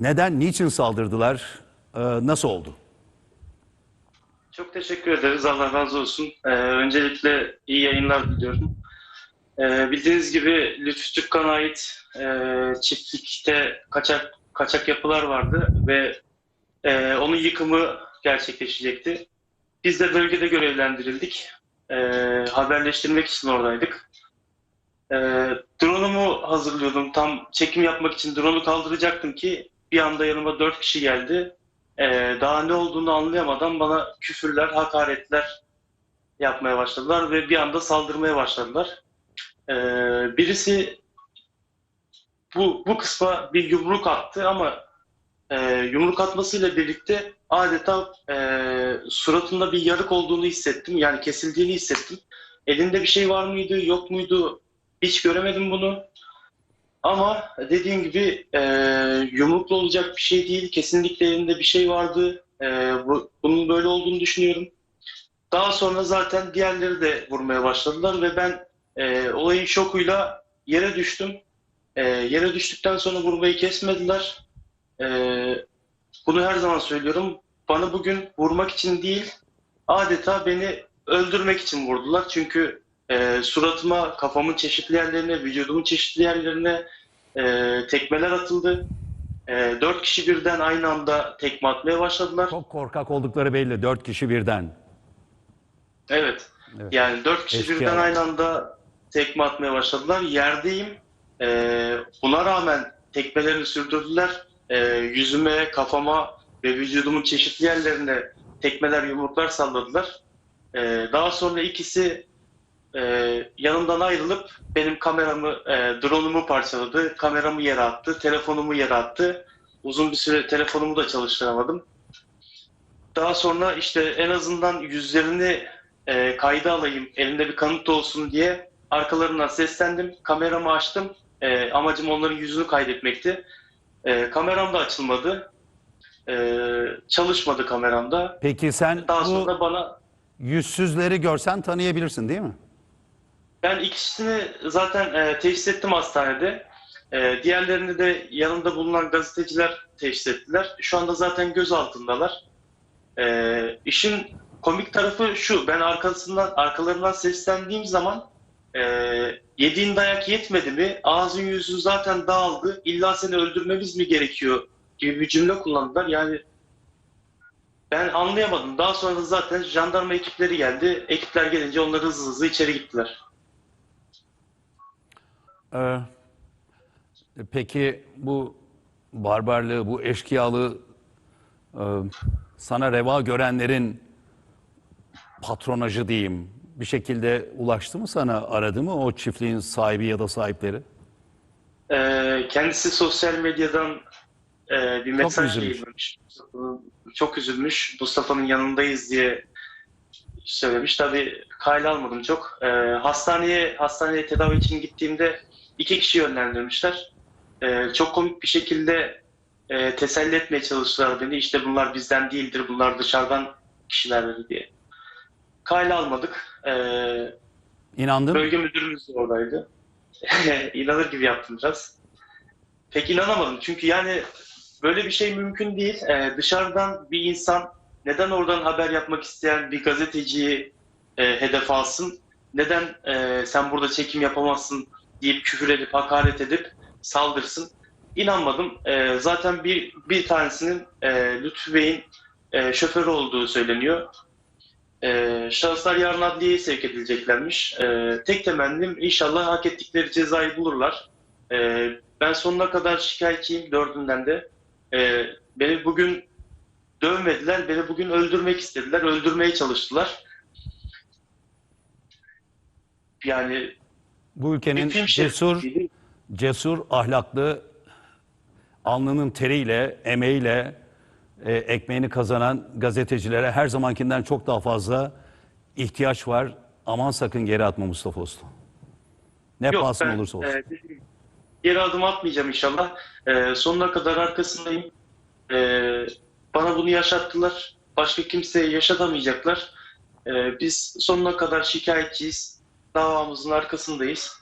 Neden, niçin saldırdılar, Ee, nasıl oldu? Çok teşekkür ederiz. Allah razı olsun. Ee, öncelikle iyi yayınlar diliyorum. Ee, bildiğiniz gibi Lütfü Türkkan'a ait e, çiftlikte kaçak kaçak yapılar vardı ve e, onun yıkımı gerçekleşecekti. Biz de bölgede görevlendirildik. E, haberleştirmek için oradaydık. E, drone'umu hazırlıyordum. Tam çekim yapmak için drone'u kaldıracaktım ki bir anda yanıma dört kişi geldi. Ee, daha ne olduğunu anlayamadan bana küfürler, hakaretler yapmaya başladılar ve bir anda saldırmaya başladılar. Ee, birisi bu bu kısma bir yumruk attı ama e, yumruk atmasıyla birlikte adeta e, suratında bir yarık olduğunu hissettim. Yani kesildiğini hissettim. Elinde bir şey var mıydı, yok muydu hiç göremedim bunu. Ama dediğim gibi e, yumruklu olacak bir şey değil. Kesinlikle elinde bir şey vardı. E, bu, bunun böyle olduğunu düşünüyorum. Daha sonra zaten diğerleri de vurmaya başladılar ve ben e, olayın şokuyla yere düştüm. E, yere düştükten sonra vurmayı kesmediler. E, bunu her zaman söylüyorum. Bana bugün vurmak için değil, adeta beni öldürmek için vurdular. Çünkü e, suratıma, kafamın çeşitli yerlerine, vücudumun çeşitli yerlerine e, tekmeler atıldı. E, dört kişi birden aynı anda tekme atmaya başladılar. Çok korkak oldukları belli, dört kişi birden. Evet. Evet. Yani dört kişi Eski birden adam. aynı anda tekme atmaya başladılar. Yerdeyim. E, buna rağmen tekmelerini sürdürdüler. E, yüzüme, kafama ve vücudumun çeşitli yerlerine tekmeler, yumruklar salladılar. E, daha sonra ikisi e, yanımdan ayrılıp benim kameramı, e, drone'umu parçaladı, kameramı yere attı, telefonumu yere attı. Uzun bir süre telefonumu da çalıştıramadım. Daha sonra işte en azından yüzlerini e, kayda alayım, elimde bir kanıt olsun diye arkalarından seslendim, kameramı açtım. E, amacım onların yüzünü kaydetmekti. E, kameram da açılmadı. E, çalışmadı kameramda. Peki sen Daha bu sonra bana yüzsüzleri görsen tanıyabilirsin değil mi? Ben ikisini zaten e, teşhis ettim hastanede. E, diğerlerini de yanında bulunan gazeteciler teşhis ettiler. Şu anda zaten gözaltındalar. E, işin komik tarafı şu, ben arkasından arkalarından seslendiğim zaman e, yediğin dayak yetmedi mi? Ağzın yüzün zaten dağıldı. İlla seni öldürmemiz mi gerekiyor gibi bir cümle kullandılar. Yani ben anlayamadım. Daha sonra da zaten jandarma ekipleri geldi. Ekipler gelince onlar hızlı hızlı içeri gittiler. Ee, peki bu barbarlığı, bu eşkıyalığı e, sana reva görenlerin patronajı diyeyim bir şekilde ulaştı mı sana, aradı mı o çiftliğin sahibi ya da sahipleri? Ee, kendisi sosyal medyadan e, bir mesaj yayınlamış. Çok üzülmüş. Mustafa'nın yanındayız diye söylemiş. Tabii kayla almadım çok. Ee, hastaneye hastaneye tedavi için gittiğimde iki kişi yönlendirmişler. Ee, çok komik bir şekilde e, teselli etmeye çalıştılar beni. İşte bunlar bizden değildir, bunlar dışarıdan kişilerdir diye. Kayla almadık. Ee, İnandın? Bölge müdürümüz de oradaydı. İnanır gibi yaptım biraz. Pek inanamadım çünkü yani böyle bir şey mümkün değil. Ee, dışarıdan bir insan neden oradan haber yapmak isteyen bir gazeteciyi e, hedef alsın? Neden e, sen burada çekim yapamazsın deyip küfür edip hakaret edip saldırsın? İnanmadım. E, zaten bir bir tanesinin e, Lütfü Bey'in e, şoförü olduğu söyleniyor. Ee, şahıslar yarın adliyeye sevk edileceklermiş. Ee, tek temennim inşallah hak ettikleri cezayı bulurlar. Ee, ben sonuna kadar şikayetçiyim dördünden de. Ee, beni bugün dövmediler, beni bugün öldürmek istediler, öldürmeye çalıştılar. Yani Bu ülkenin şeridi cesur, cesur, ahlaklı, alnının teriyle, emeğiyle e, ekmeğini kazanan gazetecilere her zamankinden çok daha fazla ihtiyaç var. Aman sakın geri atma Mustafa Uslu. Ne Yok, pahasına ben, olursa olsun. e, geri adım atmayacağım inşallah. E, sonuna kadar arkasındayım. E, bana bunu yaşattılar. Başka kimseye yaşatamayacaklar. E, biz sonuna kadar şikayetçiyiz. Davamızın arkasındayız.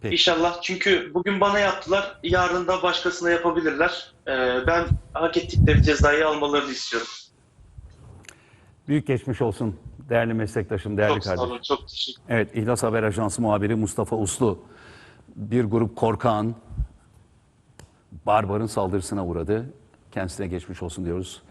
Peki. İnşallah. Çünkü bugün bana yaptılar, yarın da başkasına yapabilirler. Ee, ben hak ettikleri cezayı almalarını istiyorum. Büyük geçmiş olsun değerli meslektaşım, değerli Çok sağ kardeşim. olun, çok teşekkür Evet, İhlas Haber Ajansı muhabiri Mustafa Uslu bir grup korkan barbarın saldırısına uğradı. Kendisine geçmiş olsun diyoruz.